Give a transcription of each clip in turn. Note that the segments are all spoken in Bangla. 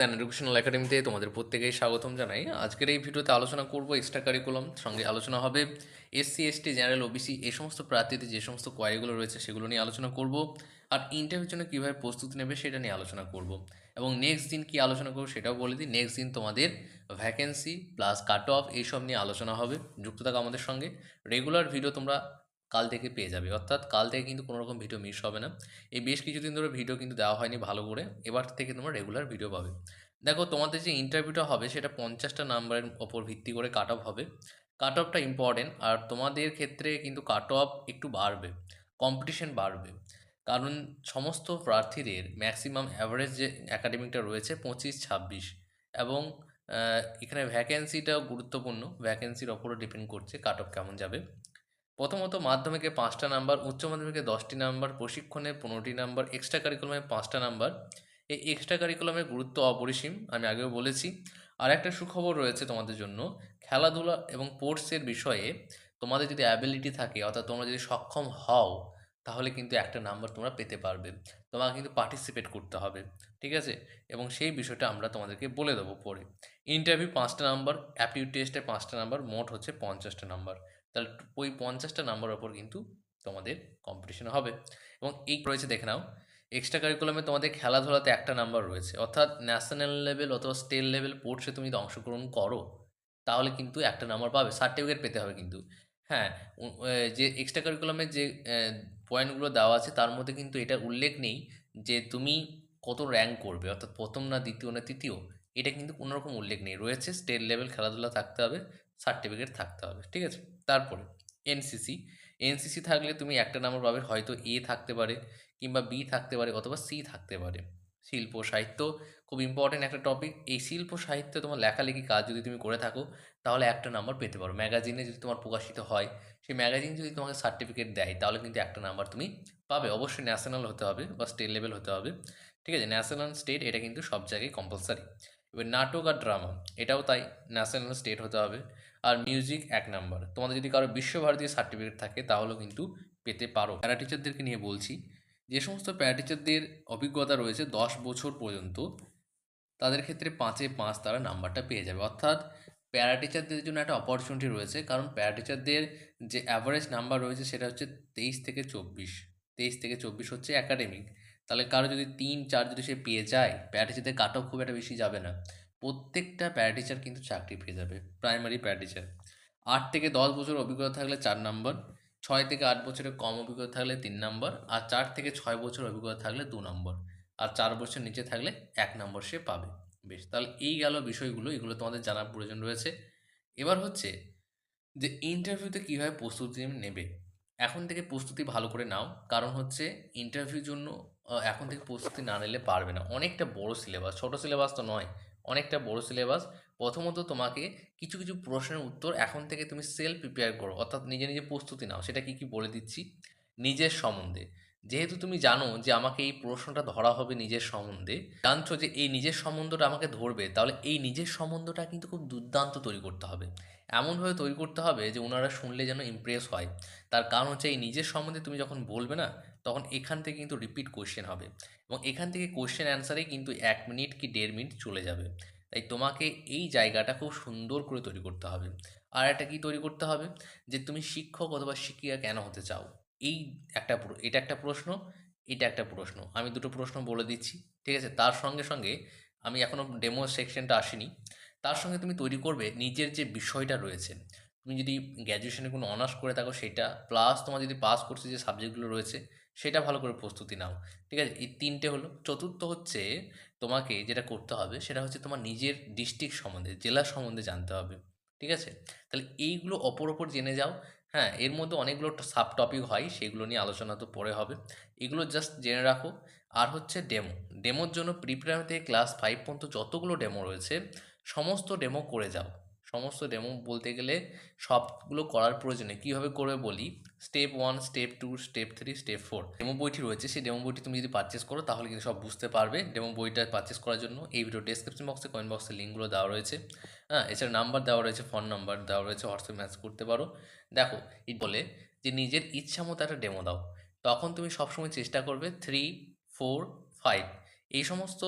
প্যান এডুকেশনাল একাডেমিতে তোমাদের প্রত্যেকেই স্বাগতম জানাই। আজকের এই ভিডিওতে আলোচনা করব এক্সট্রা কারিকুলাম সঙ্গে আলোচনা হবে এসসি এসটি জেনারেল ওবিসি এই সমস্ত প্রার্থীতে যে সমস্ত কোয়ারিগুলো রয়েছে সেগুলো নিয়ে আলোচনা করব আর ইন্টারভিউর জন্য কীভাবে প্রস্তুতি নেবে সেটা নিয়ে আলোচনা করব। এবং নেক্সট দিন কী আলোচনা করব সেটাও বলে দিই। নেক্সট দিন তোমাদের ভ্যাকেন্সি প্লাস কাট অফ এইসব নিয়ে আলোচনা হবে। যুক্ত থাকো আমাদের সঙ্গে। রেগুলার ভিডিও তোমরা কাল থেকে পেয়ে যাবে। অর্থাৎ কাল থেকে কিন্তু কোনো রকম ভিডিও মিস হবে না। এই বেশ কিছুদিন ধরে ভিডিও কিন্তু দেওয়া হয়নি ভালো করে। এবার থেকে তোমরা রেগুলার ভিডিও পাবে। দেখো, তোমাদের যে ইন্টারভিউটা হবে সেটা পঞ্চাশটা নাম্বারের ওপর ভিত্তি করে কাট অফ হবে। কাট অফটা ইম্পর্টেন্ট আর তোমাদের ক্ষেত্রে কিন্তু কাট অফ একটু বাড়বে। কম্পিটিশন বাড়বে। কারণ সমস্ত প্রার্থীদের ম্যাক্সিমাম অ্যাভারেজ যে একাডেমিকটা রয়েছে পঁচিশ, ছাব্বিশ এবং এখানে ভ্যাকেন্সিটাও গুরুত্বপূর্ণ। ভ্যাকেন্সির ওপরও ডিপেন্ড করছে কাট অফ কেমন যাবে। প্রথমত মাধ্যমিকে পাঁচটা নাম্বার, উচ্চ মাধ্যমিকে দশটি নাম্বার, প্রশিক্ষণে পনেরোটি নাম্বার এক্সট্রা কারিকুলামে পাঁচটা নাম্বার। এই এক্সট্রা কারিকুলামের গুরুত্ব অপরিসীম, আমি আগেও বলেছি। আর একটা সুখবর রয়েছে তোমাদের জন্য, খেলাধুলা এবং স্পোর্টসের বিষয়ে তোমাদের যদি অ্যাবিলিটি থাকে, অর্থাৎ তোমরা যদি সক্ষম হও, তাহলে কিন্তু একটা নাম্বার তোমরা পেতে পারবে। তোমাকে কিন্তু পার্টিসিপেট করতে হবে, ঠিক আছে? এবং সেই বিষয়টা আমরা তোমাদেরকে বলে দেবো পরে। ইন্টারভিউ পাঁচটা নাম্বার অ্যাপটিউড টেস্টে পাঁচটা নাম্বার, মোট হচ্ছে পঞ্চাশটা নাম্বার। তাহলে ওই পঞ্চাশটা নাম্বার ওপর কিন্তু তোমাদের কম্পিটিশন হবে। এবং এই রয়েছে দেখে নাও এক্সট্রা কারিকুলামে তোমাদের খেলাধুলাতে একটা নাম্বার রয়েছে। অর্থাৎ ন্যাশনাল লেভেল অথবা স্টেট লেভেল স্পোর্টসে তুমি যদি অংশগ্রহণ করো, তাহলে কিন্তু একটা নাম্বার পাবে। সার্টিফিকেট পেতে হবে কিন্তু। হ্যাঁ যে এক্সট্রা কারিকুলামের যে পয়েন্টগুলো দেওয়া আছে, তার মধ্যে কিন্তু এটা উল্লেখ নেই যে তুমি কত র্যাঙ্ক করবে। অর্থাৎ প্রথম না দ্বিতীয় না তৃতীয়, এটা কিন্তু কোনো রকম উল্লেখ নেই। রয়েছে স্টেট লেভেল খেলাধুলা থাকতে হবে। সার্টিফিকেট থাকতে হবে, ঠিক আছে? তারপরে এনসিসি এনসিসি থাকলে তুমি একটা নাম্বার পাবে, হয়তো এ থাকতে পারে কিংবা বি থাকতে পারে অথবা সি থাকতে পারে। শিল্প, সাহিত্য খুব ইম্পর্টেন্ট একটা টপিক এই শিল্প, সাহিত্য তোমার লেখালেখি কাজ যদি তুমি করে থাকো, তাহলে একটা নাম্বার পেতে পারো। ম্যাগাজিনে যদি তোমার প্রকাশিত হয়, সেই ম্যাগাজিন যদি তোমাকে সার্টিফিকেট দেয়, তাহলে কিন্তু একটা নাম্বার তুমি পাবে। অবশ্যই ন্যাশনাল হতে হবে বা স্টেট লেভেল হতে হবে, ঠিক আছে? ন্যাশনাল স্টেট এটা কিন্তু সব জায়গায় কম্পালসারি এবার নাটক আর ড্রামা এটাও তাই ন্যাশনাল স্টেট হতে হবে। আর মিউজিক এক নাম্বার তোমাদের যদি কারও বিশ্বভারতীর সার্টিফিকেট থাকে, তাহলেও কিন্তু পেতে পারো। প্যারা টিচারদেরকে নিয়ে বলছি, যে সমস্ত প্যারা টিচারদের অভিজ্ঞতা রয়েছে দশ বছর পর্যন্ত, তাদের ক্ষেত্রে পাঁচে পাঁচ তারা নাম্বারটা পেয়ে যাবে। অর্থাৎ প্যারা টিচারদের জন্য একটা অপরচুনিটি রয়েছে, কারণ প্যারা টিচারদের যে অ্যাভারেজ নাম্বার রয়েছে, সেটা হচ্ছে তেইশ থেকে চব্বিশ। তেইশ থেকে চব্বিশ হচ্ছে একাডেমিক তাহলে কারও যদি তিন, চার যদি সে পেয়ে যায়, প্যারা টিচারদের কাট অফ খুব একটা বেশি যাবে না। প্রত্যেকটা প্যারা টিচার কিন্তু চাকরি পেয়ে যাবে প্রাইমারি প্যারা টিচার আট থেকে দশ বছর অভিজ্ঞতা থাকলে চার নম্বর ছয় থেকে আট বছরের কম অভিজ্ঞতা থাকলে তিন নম্বর আর চার থেকে ছয় বছর অভিজ্ঞতা থাকলে দু নম্বর আর চার বছর নিচে থাকলে এক নম্বর সে পাবে। বেশ, তাহলে এই গেল বিষয়গুলো, এগুলো তোমাদের জানার প্রয়োজন রয়েছে। এবার হচ্ছে যে ইন্টারভিউতে কীভাবে প্রস্তুতি নেবে? এখন থেকে প্রস্তুতি ভালো করে নাও, কারণ হচ্ছে ইন্টারভিউর জন্য এখন থেকে প্রস্তুতি না নিলে পারবে না। অনেকটা বড় সিলেবাস ছোট সিলেবাস তো নয় অনেকটা বড় সিলেবাস প্রথমত তোমাকে কিছু কিছু প্রশ্নের উত্তর এখন থেকে তুমি সেলফ প্রিপেয়ার করো। অর্থাৎ নিজে নিজে প্রস্তুতি নাও। সেটা কি কি বলে দিচ্ছি? নিজের সম্বন্ধে। যেহেতু তুমি জানো যে আমাকে এই প্রশ্নটা ধরা হবে নিজের সম্বন্ধে, জানছো যে এই নিজের সম্বন্ধটা আমাকে ধরবে, তাহলে এই নিজের সম্বন্ধটা কিন্তু খুব দুর্দান্ত তৈরি করতে হবে। এমনভাবে তৈরি করতে হবে যে ওনারা শুনলে যেন ইমপ্রেস হয়। তার কারণ হচ্ছে এই নিজের সম্বন্ধে তুমি যখন বলবে না, তখন এখান থেকে কিন্তু রিপিট কোশ্চেন হবে এবং এখান থেকে কোশ্চেন অ্যান্সারেই কিন্তু এক মিনিট কি দেড় মিনিট চলে যাবে। তাই তোমাকে এই জায়গাটা খুব সুন্দর করে তৈরি করতে হবে। আর একটা কী তৈরি করতে হবে? যে তুমি শিক্ষক অথবা শিক্ষিকা কেন হতে চাও? এই একটা এটা একটা প্রশ্ন, এটা একটা প্রশ্ন। আমি দুটো প্রশ্ন বলে দিচ্ছি, ঠিক আছে? তার সঙ্গে সঙ্গে আমি এখনও ডেমো সেকশনটা আসিনি। তার সঙ্গে তুমি তৈরি করবে নিজের যে বিষয়টা রয়েছে। তুমি যদি গ্র্যাজুয়েশনে কোনো অনার্স করে থাকো, সেটা প্লাস তোমার যদি পাস কোর্সে যে সাবজেক্টগুলো রয়েছে, সেটা ভালো করে প্রস্তুতি নাও। ঠিক আছে? এই তিনটে হলো। চতুর্থ হচ্ছে তোমাকে যেটা করতে হবে, সেটা হচ্ছে তোমার নিজের ডিস্ট্রিক্ট সম্বন্ধে, জেলা সম্বন্ধে জানতে হবে। ঠিক আছে? তাহলে এইগুলো অপর অপর জেনে যাও। হ্যাঁ এর মধ্যে অনেকগুলো সাব টপিক হয়, সেগুলো নিয়ে আলোচনা তো পরে হবে। এগুলো জাস্ট জেনে রাখো। আর হচ্ছে ডেমো ডেমোর জন্য প্রিপ্রাইমারি থেকে ক্লাস ফাইভ পর্যন্ত যতগুলো ডেমো রয়েছে, সমস্ত ডেমো করে যাও। সমস্ত ডেমো বলতে গেলে সবগুলো করার প্রয়োজনে কীভাবে করবে বলি? Step one step two step three step four demo বইটি রয়েছে, সেই ডেমো বইটি তুমি যদি পারচেস করো, তাহলে কিন্তু সব বুঝতে পারবে। ডেমো বইটা পারচেস করার জন্য এই ভিডিও ডেসক্রিপশন বক্সে কমেন্ট বক্সে লিঙ্কগুলো দেওয়া রয়েছে। হ্যাঁ এছাড়া নাম্বার দেওয়া রয়েছে ফোন নাম্বার দেওয়া রয়েছে হোয়াটসঅ্যাপ ম্যাচ করতে পারো। দেখো এই বলে যে নিজের ইচ্ছা মতো একটা ডেমো দাও। তখন তুমি সবসময় চেষ্টা করবে থ্রি ফোর ফাইভ এই সমস্ত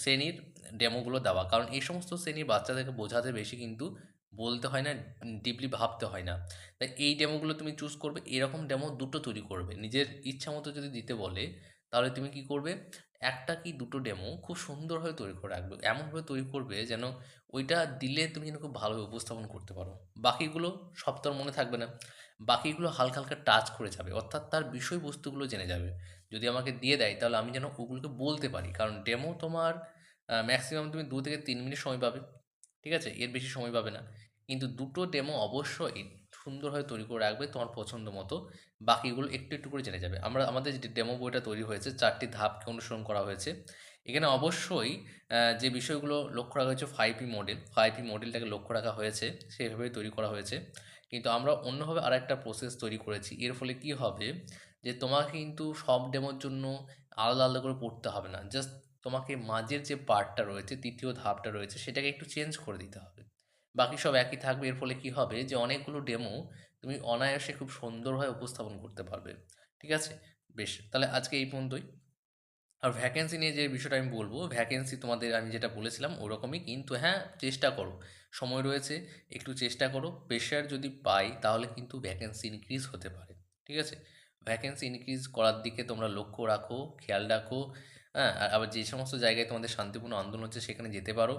শ্রেণির ডেমোগুলো দেওয়া। কারণ এই সমস্ত শ্রেণির বাচ্চাদেরকে বোঝাতে বেশি কিন্তু বলতে হয় না ডিপলি ভাবতে হয় না। তাই এই ডেমোগুলো তুমি চুজ করবে, এরকম ডেমো দুটো তৈরি করবে। নিজের ইচ্ছা মতো যদি দিতে বলে, তাহলে তুমি কি করবে? একটা কি দুটো ডেমো খুব সুন্দরভাবে তৈরি করে রাখবে। এমনভাবে তৈরি করবে যেন ওইটা দিলে তুমি যেন খুব ভালোভাবে উপস্থাপন করতে পারো। বাকিগুলো সব তোর মনে থাকবে না। বাকিগুলো হালকা হালকা টাচ করে যাবে। অর্থাৎ তার বিষয়বস্তুগুলো জেনে যাবে। যদি আমাকে দিয়ে দেয়, তাহলে আমি যেন ওগুলোকে বলতে পারি। কারণ ডেমো তোমার ম্যাক্সিমাম তুমি দু থেকে তিন মিনিট সময় পাবে। ঠিক আছে? এর বেশি সময় পাবে না। কিন্তু দুটো ডেমো অবশ্যই সুন্দরভাবে তৈরি করে রাখবে তোমার পছন্দ মতো। বাকিগুলো একটু একটু করে জেনে যাবে। আমরা, আমাদের যে ডেমো বইটা তৈরি হয়েছে, চারটি ধাপকে অনুসরণ করা হয়েছে। এখানে অবশ্যই যে বিষয়গুলো লক্ষ্য রাখা হয়েছে five P model five P মডেলটাকে লক্ষ্য রাখা হয়েছে। সেইভাবেই তৈরি করা হয়েছে। কিন্তু আমরা অন্যভাবে আর একটা প্রসেস তৈরি করেছি। এর ফলে কি হবে যে, তোমাকে কিন্তু সব ডেমোর জন্য আলাদা আলাদা করে পড়তে হবে না। জাস্ট তোমাকে মাঝের যে পার্টটা রয়েছে, তৃতীয় ধাপটা রয়েছে, সেটাকে একটু চেঞ্জ করে দিতে হবে। বাকি সব একই থাকবে, এর ফলে কি হবে যে, অনেকগুলো ডেমো তুমি অনায়াসে খুব সুন্দরভাবে উপস্থাপন করতে পারবে। ঠিক আছে? বেশ, তাহলে আজকে এই পর্যন্তই। আর ভ্যাকেন্সি নিয়ে যে বিষয়টা আমি বলব ভ্যাকেন্সি তোমাদের আমি যেটা বলেছিলাম, ওরকমই। কিন্তু হ্যাঁ চেষ্টা করো। সময় রয়েছে, একটু চেষ্টা করো। প্রেশার যদি পাই, তাহলে কিন্তু ভ্যাকেন্সি ইনক্রিজ হতে পারে। ঠিক আছে? ভ্যাকেন্সি ইনক্রিজ করার দিকে তোমরা লক্ষ্য রাখো, খেয়াল রাখো। হ্যাঁ আর আবার যে সমস্ত জায়গায় তোমাদের শান্তিপূর্ণ আন্দোলন হচ্ছে, সেখানে যেতে পারো।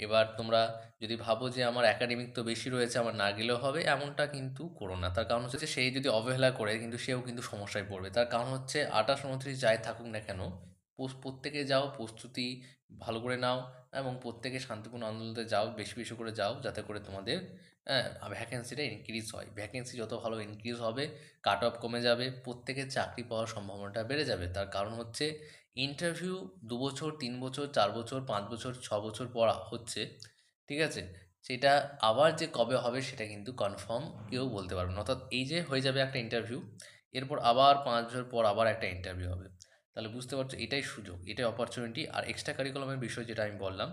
এবার তোমরা যদি ভাবো যে আমার একাডেমিক তো বেশি রয়েছে, আমার না গেলেও হবে, এমনটা কিন্তু করো না। তার কারণ হচ্ছে সেই যদি অবহেলা করে, কিন্তু সেও কিন্তু সমস্যায় পড়বে। তার কারণ হচ্ছে আঠাশ, উনত্রিশ যাই থাকুক না কেন প্রত্যেকে যাও, প্রস্তুতি ভালো করে নাও এবং প্রত্যেকে শান্তিপূর্ণ আন্দোলনে যাও, বেশি বেশি করে যাও যাতে করে তোমাদের হ্যাঁ ভ্যাকেন্সিটা ইনক্রিজ হয়। ভ্যাকেন্সি যত ভালো ইনক্রিজ হবে কাট অফ কমে যাবে, প্রত্যেকের চাকরি পাওয়ার সম্ভাবনাটা বেড়ে যাবে। তার কারণ হচ্ছে ইন্টারভিউ দু বছর, তিন বছর, চার বছর, পাঁচ বছর, ছ বছর পর হচ্ছে, ঠিক আছে? সেটা আবার যে কবে হবে সেটা কিন্তু কনফার্ম কেউ বলতে পারবে না। অর্থাৎ এই যে হয়ে যাবে একটা ইন্টারভিউ এরপর আবার পাঁচ বছর পর আবার একটা ইন্টারভিউ হবে। তাহলে বুঝতে পারছ, এটাই সুযোগ, এটাই অপরচুনিটি আর এক্সট্রা কারিকুলামের বিষয় যেটা আমি বললাম,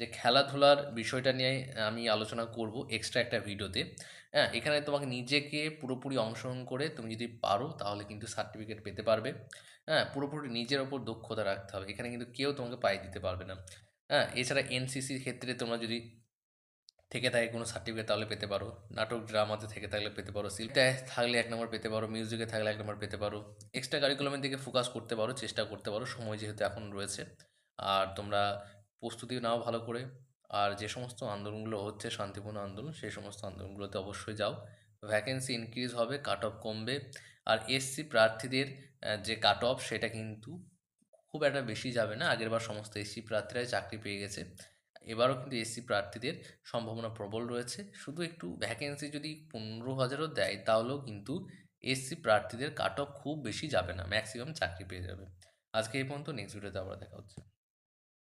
যে খেলাধুলার বিষয়টা নিয়ে আমি আলোচনা করব এক্সট্রা একটা ভিডিওতে হ্যাঁ এখানে তোমাকে নিজেকে পুরোপুরি অংশগ্রহণ করে তুমি যদি পারো, তাহলে কিন্তু সার্টিফিকেট পেতে পারবে। হ্যাঁ পুরোপুরি নিজের ওপর দক্ষতা রাখতে হবে, এখানে কিন্তু কেউ তোমাকে পাই দিতে পারবে না। হ্যাঁ এছাড়া এনসিসির ক্ষেত্রে তোমরা যদি থেকে থাকে কোনো সার্টিফিকেট তাহলে পেতে পারো। নাটক ড্রামাতে থেকে থাকলে পেতে পারো। শিল্পে থাকলে এক নম্বর পেতে পারো। মিউজিকে থাকলে এক নম্বর পেতে পারো। এক্সট্রা কারিকুলামের দিকে ফোকাস করতে পারো, চেষ্টা করতে পারো। সময় যেহেতু এখন রয়েছে। আর তোমরা প্রস্তুতি নাও ভালো করে। আর যে সমস্ত আন্দোলনগুলো হচ্ছে, শান্তিপূর্ণ আন্দোলন, সেই সমস্ত আন্দোলনগুলোতে অবশ্যই যাও। ভ্যাকেন্সি ইনক্রিজ হবে কাট অফ কমবে। আর এসসি প্রার্থীদের যে কাট অফ সেটা কিন্তু খুব একটা বেশি যাবে না। আগেরবার সমস্ত এসসি প্রার্থীরাই চাকরি পেয়ে গেছে। এবারও কিন্তু এসসি প্রার্থীদের সম্ভাবনা প্রবল রয়েছে। শুধু একটু ভ্যাকেন্সি যদি পনেরো হাজারও দেয়, তাহলেও কিন্তু এসসি প্রার্থীদের কাট অফ খুব বেশি যাবে না। ম্যাক্সিমাম চাকরি পেয়ে যাবে। আজকে এই পর্যন্ত নেক্সট ভিডিওতে আবার দেখা হচ্ছে।